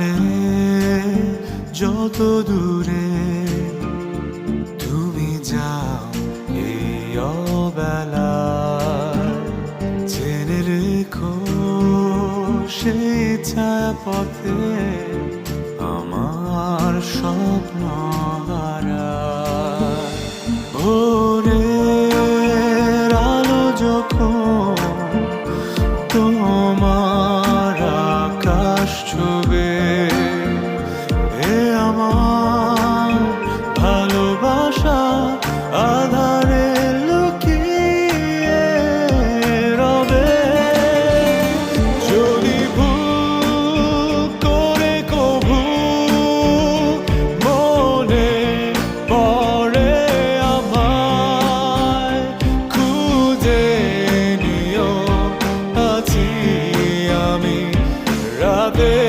চলে যত দূরে তুমি যাও এই অবেলা জেনে রেখো সেই ছায়া পথে আমার স্বপ্ন হারা ভোরের আলো যখন তোমার de